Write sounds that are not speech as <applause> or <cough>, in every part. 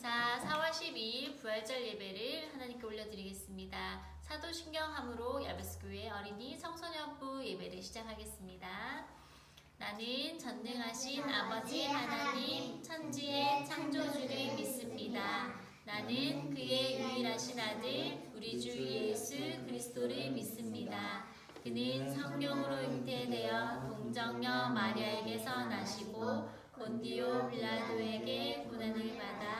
자, 4월 12일 부활절 예배를 하나님께 올려드리겠습니다. 사도신경함으로 야베스교회 어린이 청소년부 예배를 시작하겠습니다. 나는 전능하신 아버지 하나님 천지의 창조주를 믿습니다. 나는 그의 유일하신 아들 우리 주 예수 그리스도를 믿습니다. 그는 성령으로 잉태되어 동정녀 마리아에게서 나시고 본디오 빌라도에게 고난을 받아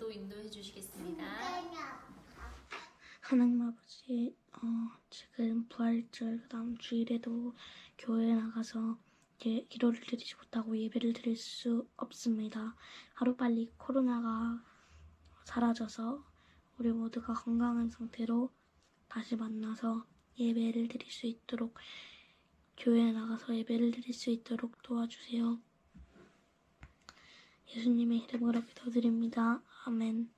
기도 인도해 주시겠습니다. 하나님 아버지, 어, 지금 부활절 그다음 주일에도 교회에 나가서 예, 기도를 드리지 못하고 예배를 드릴 수 없습니다. 하루빨리 코로나가 사라져서 우리 모두가 건강한 상태로 다시 만나서 예배를 드릴 수 있도록 교회에 나가서 예배를 드릴 수 있도록 도와주세요. 예수님의 이름으로 기도드립니다. 아멘.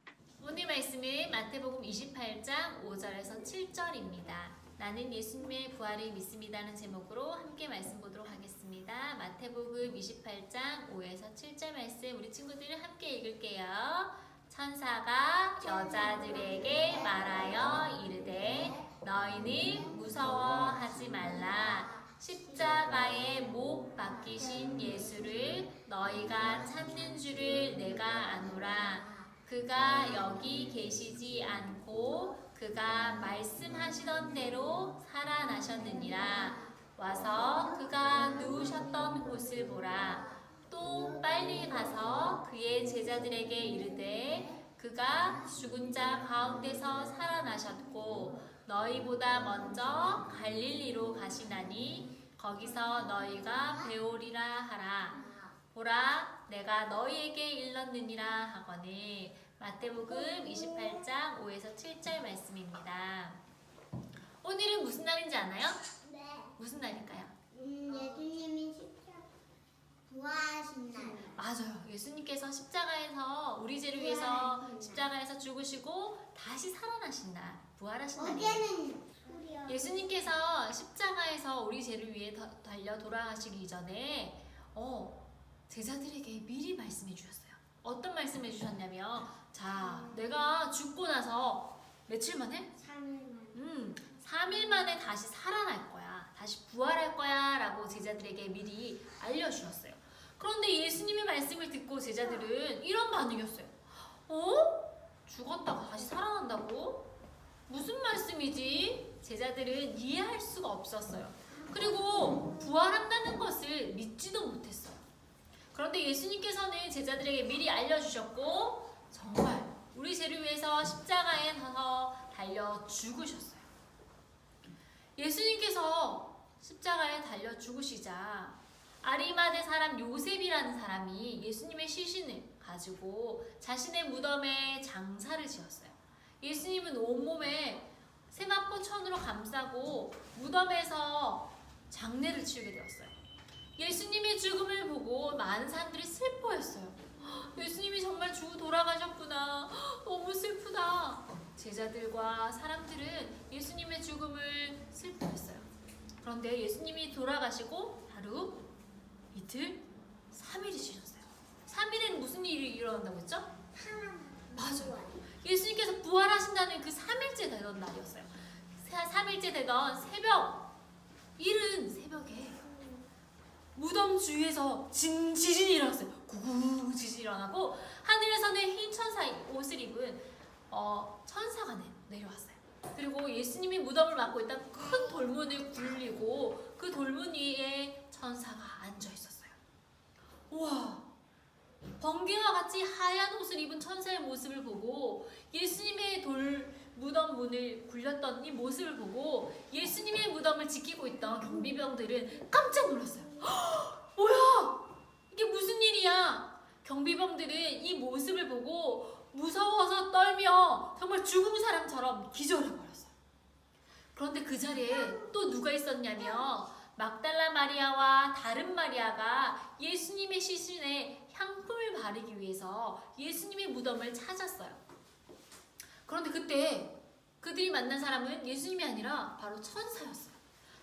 오늘 말씀은 마태복음 28장 5절에서 7절입니다. 나는 예수님의 부활을 믿습니다는 제목으로 함께 말씀 보도록 하겠습니다. 마태복음 28장 5에서 7절 말씀 우리 친구들 함께 읽을게요. 천사가 여자들에게 말하여 이르되 너희는 무서워하지 말라. 십자가에 못 박히신 예수를 너희가 찾는 줄을 내가 아노라. 그가 여기 계시지 않고 그가 말씀하시던 대로 살아나셨느니라. 와서 그가 누우셨던 곳을 보라. 또 빨리 가서 그의 제자들에게 이르되 그가 죽은 자 가운데서 살아나셨고 너희보다 먼저 갈릴리로 가시나니 거기서 너희가 배우리라 하라. 보라 내가 너희에게 일렀느니라 하거늘 마태복음 28장 5에서 7절 말씀입니다. 오늘은 무슨 날인지 아나요? 네. 무슨 날일까요? 음, 예수님이 십자 부활하신 날. 맞아요. 예수님께서 십자가에서 우리 죄를 위해서 십자가에서 죽으시고 다시 살아나신 날, 부활하신 날이에요. 어제는 우리요. 예수님께서 십자가에서 우리 죄를 위해 더- 달려 돌아가시기 전에 어, 제자들에게 미리 말씀해 주셨어요. 어떤 말씀해 주셨냐면 자, 내가 죽고 나서 며칠 만에 3일만. 음, 3일 만에 다시 살아날 거야. 다시 부활할 거야. 라고 제자들에게 미리 알려주셨어요. 그런데 예수님의 말씀을 듣고 제자들은 이런 반응이었어요. 어? 죽었다가 다시 살아난다고? 무슨 말씀이지? 제자들은 이해할 수가 없었어요. 그리고 부활한다는 것을 믿지도 못했어요. 그런데 예수님께서는 제자들에게 미리 알려주셨고, 정말 우리 죄를 위해서 십자가에 서서 달려 죽으셨어요. 예수님께서 십자가에 달려 죽으시자 아리마대 사람 요셉이라는 사람이 예수님의 시신을 가지고 자신의 무덤에 장사를 지었어요. 예수님은 온몸에 세마포 천으로 감싸고 무덤에서 장례를 치르게 되었어요. 예수님의 죽음을 보고 많은 사람들이 슬퍼했어요. <gasps> 예수님이 정말 죽고 돌아가셨구나. <gasps> 너무 슬프다. 제자들과 사람들은 예수님의 죽음을 슬퍼했어요. 그런데 예수님이 돌아가시고 하루, 이틀, 3일이 지났어요. 3일에는 무슨 일이 일어난다고 했죠? 맞아요. 예수님께서 부활하신다는 그 3일째 되던 날이었어요. 3일째 되던 새벽, 이른 새벽에 무덤 주위에서 진, 지진이 일어났어요. 구구 지진이 일어나고 하늘에서는 흰 천사 옷을 입은 어, 천사가 내, 내려왔어요. 그리고 예수님이 무덤을 맡고 있던 큰 돌문을 굴리고 그 돌문 위에 천사가 앉아 있었어요. 우와! 번개와 같이 하얀 옷을 입은 천사의 모습을 보고 예수님의 돌 무덤 문을 굴렸던 이 모습을 보고 예수님의 무덤을 지키고 있던 경비병들은 깜짝 놀랐어요. 헉, <gasps> 뭐야? 이게 무슨 일이야? 경비병들은 이 모습을 보고 무서워서 떨며 정말 죽은 사람처럼 기절해버렸어요. 그런데 그 자리에 또 누가 있었냐면 막달라 마리아와 다른 마리아가 예수님의 시신에 향품을 바르기 위해서 예수님의 무덤을 찾았어요. 그때 그들이 만난 사람은 예수님이 아니라 바로 천사였어요.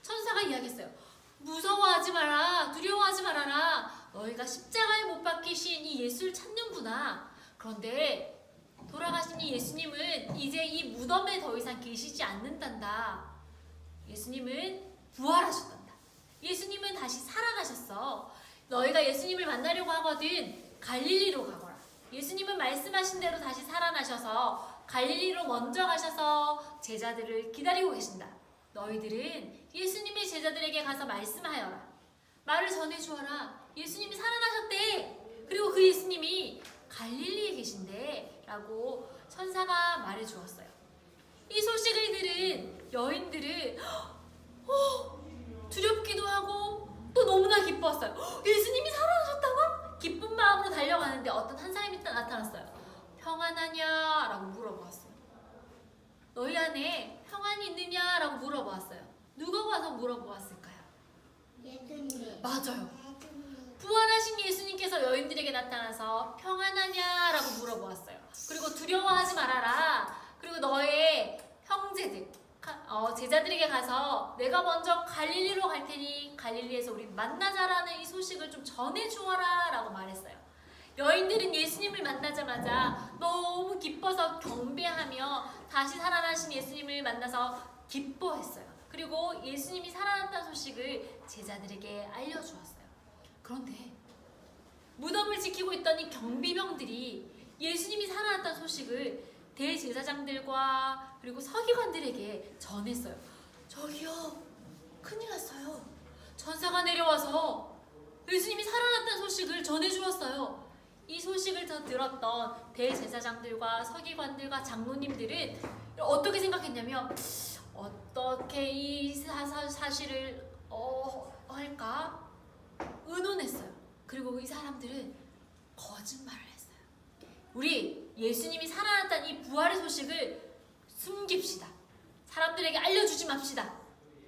천사가 이야기했어요. 무서워하지 마라. 두려워하지 말아라. 너희가 십자가에 못 박히신 이 예수를 찾는구나. 그런데 돌아가신 이 예수님은 이제 이 무덤에 더 이상 계시지 않는단다. 예수님은 부활하셨단다. 예수님은 다시 살아나셨어. 너희가 예수님을 만나려고 하거든 갈릴리로 가거라. 예수님은 말씀하신 대로 다시 살아나셔서 갈릴리로 먼저 가셔서 제자들을 기다리고 계신다. 너희들은 예수님의 제자들에게 가서 말씀하여라. 말을 전해 주어라. 예수님이 살아나셨대. 그리고 그 예수님이 갈릴리에 계신데 라고 천사가 말해 주었어요. 이 소식을 들은 여인들은 어, 두렵기도 하고 또 너무나 기뻤어요. 헉, 예수님이 살아나셨다고? 기쁜 마음으로 달려가는데 어떤 한 사람이 딱 나타났어요. 평안하냐? 라고 물어보았어요. 너희 안에 평안이 있느냐 라고 물어보았어요. 누가 와서 물어보았을까요? 예수님. 맞아요. 부활하신 예수님께서 여인들에게 나타나서 평안하냐 라고 물어보았어요. 그리고 두려워하지 말아라. 그리고 너의 형제들, 가- 어, 제자들에게 가서 내가 먼저 갈릴리로 갈 테니 갈릴리에서 우리 만나자라는 이 소식을 좀 전해주어라 라고 말했어요. 여인들은 예수님을 만나자마자 너무 기뻐서 경배하며 다시 살아나신 예수님을 만나서 기뻐했어요. 그리고 예수님이 살아났다는 소식을 제자들에게 알려주었어요. 그런데 무덤을 지키고 있던 이 경비병들이 예수님이 살아났다는 소식을 대제사장들과 그리고 서기관들에게 전했어요. 저기요, 큰일 났어요. 전사가 내려와서 예수님이 살아났다는 소식을 전해주었어요. 이 소식을 더 들었던 대제사장들과 서기관들과 장로님들은 어떻게 생각했냐면 어떻게 이 사, 사, 사실을 어, 할까 의논했어요. 그리고 이 사람들은 거짓말을 했어요. 우리 예수님이 살아났다는 이 부활의 소식을 숨깁시다. 사람들에게 알려주지 맙시다.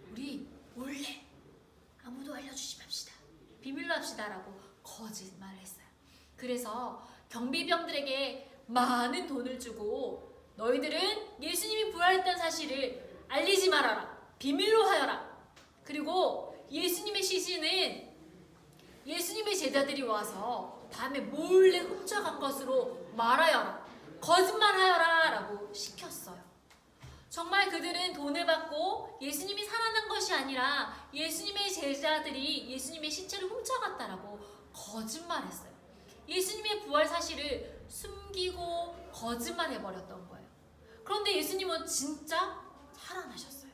우리 몰래 아무도 알려주지 맙시다. 비밀로 합시다라고 거짓말을 했어요. 그래서 경비병들에게 많은 돈을 주고 너희들은 예수님이 부활했다는 사실을 알리지 말아라. 비밀로 하여라. 그리고 예수님의 시신은 예수님의 제자들이 와서 밤에 몰래 훔쳐간 것으로 말하여라. 거짓말하여라. 라고 시켰어요. 정말 그들은 돈을 받고 예수님이 살아난 것이 아니라 예수님의 제자들이 예수님의 시체를 훔쳐갔다라고 거짓말했어요. 예수님의 부활 사실을 숨기고 거짓말해 버렸던 거예요. 그런데 예수님은 진짜 살아나셨어요.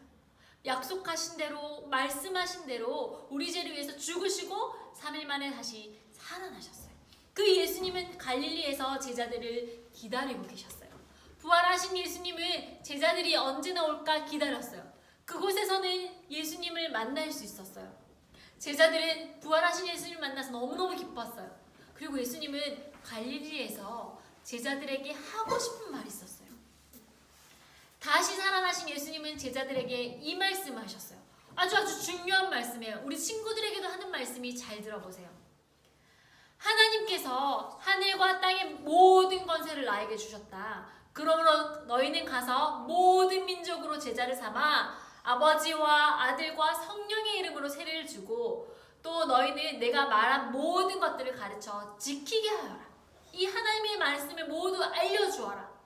약속하신 대로 말씀하신 대로 우리 죄를 위해서 죽으시고 3일 만에 다시 살아나셨어요. 그 예수님은 갈릴리에서 제자들을 기다리고 계셨어요. 부활하신 예수님을 제자들이 언제 나 올까 기다렸어요. 그곳에서는 예수님을 만날 수 있었어요. 제자들은 부활하신 예수님을 만나서 너무너무 기뻤어요. 그리고 예수님은 갈릴리에서 제자들에게 하고 싶은 말이 있었어요. 다시 살아나신 예수님은 제자들에게 이 말씀을 하셨어요. 아주 아주 중요한 말씀이에요. 우리 친구들에게도 하는 말씀이 잘 들어보세요. 하나님께서 하늘과 땅의 모든 권세를 나에게 주셨다. 그러므로 너희는 가서 모든 민족으로 제자를 삼아 아버지와 아들과 성령의 이름으로 세례를 주고 또 너희는 내가 말한 모든 것들을 가르쳐 지키게 하여라. 이 하나님의 말씀을 모두 알려주어라.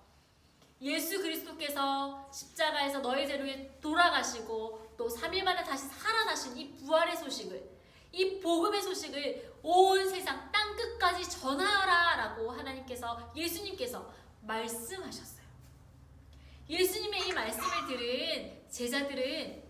예수 그리스도께서 십자가에서 너희 죄를 돌아가시고 또 3일 만에 다시 살아나신 이 부활의 소식을 이 복음의 소식을 온 세상 땅 끝까지 전하여라라고 하나님께서 예수님께서 말씀하셨어요. 예수님의 이 말씀을 들은 제자들은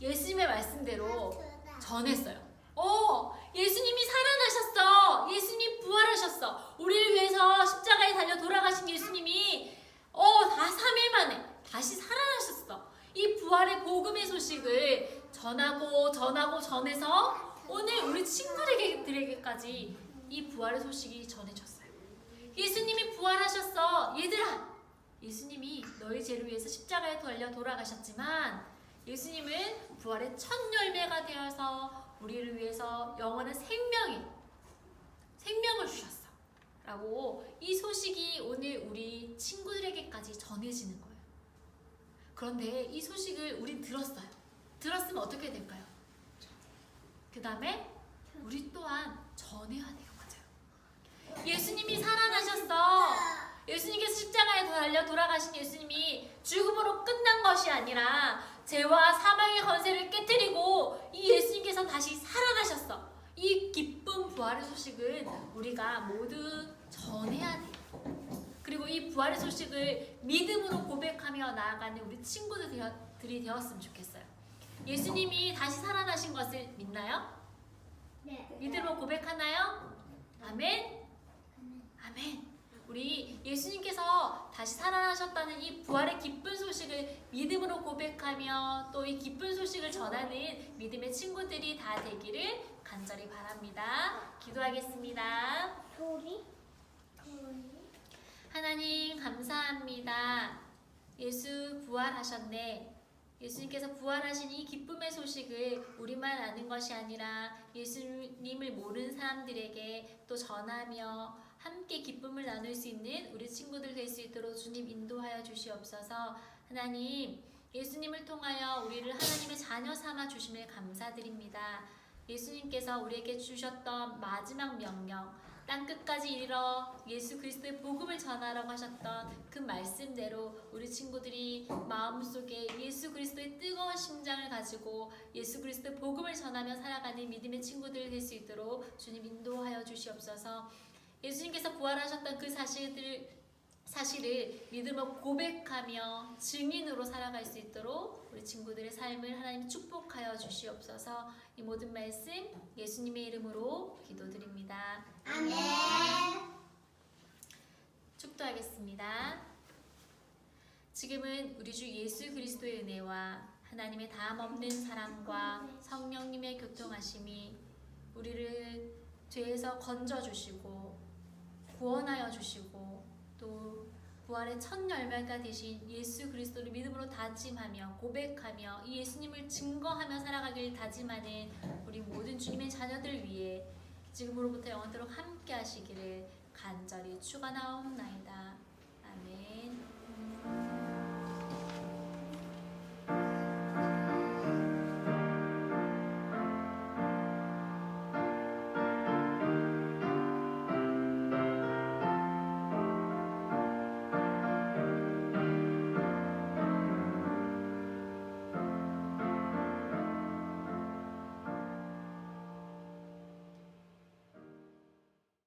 예수님의 말씀대로 전했어요. 어, 예수님이 살아나셨어. 예수님 부활하셨어. 우리를 위해서 십자가에 달려 돌아가신 예수님이 어, 다 3일 만에 다시 살아나셨어. 이 부활의 복음의 소식을 전하고 전하고 전해서 오늘 우리 친구들에게까지 이 부활의 소식이 전해졌어요. 예수님이 부활하셨어. 얘들아, 예수님이 너희 죄를 위해서 십자가에 달려 돌아가셨지만 예수님은 부활의 첫 열매가 되어서 우리를 위해서 영원한 생명이 생명을 주셨어. 라고 이 소식이 오늘 우리 친구들에게까지 전해지는 거예요. 그런데 이 소식을 우린 들었어요. 들었으면 어떻게 될까요? 그 다음에 우리 또한 전해야 돼요. 맞아요. 예수님이 살아나셨어. 예수님께서 십자가에 달려 돌아가신 예수님이 죽음으로 끝난 것이 아니라 죄와 사망의 권세를 깨뜨리고 이 예수님께서 다시 살아나셨어. 이 기쁜 부활의 소식은 우리가 모두 전해야 돼요. 그리고 이 부활의 소식을 믿음으로 고백하며 나아가는 우리 친구들이 되었으면 좋겠어요. 예수님이 다시 살아나신 것을 믿나요? 네. 믿음으로 고백하나요? 아멘. 아멘. 우리 예수님께서 다시 살아나셨다는 이 부활의 기쁜 소식을 믿음으로 고백하며 또 이 기쁜 소식을 전하는 믿음의 친구들이 다 되기를 간절히 바랍니다. 기도하겠습니다. 소리? 하나님 감사합니다. 예수 부활하셨네. 예수님께서 부활하신 이 기쁨의 소식을 우리만 아는 것이 아니라 예수님을 모르는 사람들에게 또 전하며 함께 기쁨을 나눌 수 있는 우리 친구들 될 수 있도록 주님 인도하여 주시옵소서. 하나님, 예수님을 통하여 우리를 하나님의 자녀 삼아 주심을 감사드립니다. 예수님께서 우리에게 주셨던 마지막 명령, 땅 끝까지 이르러 예수 그리스도의 복음을 전하라고 하셨던 그 말씀대로 우리 친구들이 마음속에 예수 그리스도의 뜨거운 심장을 가지고 예수 그리스도의 복음을 전하며 살아가는 믿음의 친구들 될 수 있도록 주님 인도하여 주시옵소서. 예수님께서 부활하셨던 그 사실들 사실을 믿음으로 고백하며 증인으로 살아갈 수 있도록 우리 친구들의 삶을 하나님 축복하여 주시옵소서. 이 모든 말씀 예수님의 이름으로 기도드립니다. 아멘. 축도하겠습니다. 지금은 우리 주 예수 그리스도의 은혜와 하나님의 다함 없는 사랑과 성령님의 교통하심이 우리를 죄에서 건져 주시고 구원하여 주시고 또 부활의 첫 열매가 되신 예수 그리스도를 믿음으로 다짐하며 고백하며 이 예수님을 증거하며 살아가길 다짐하는 우리 모든 주님의 자녀들 위해 지금으로부터 영원토록 함께 하시기를 간절히 축원하옵나이다.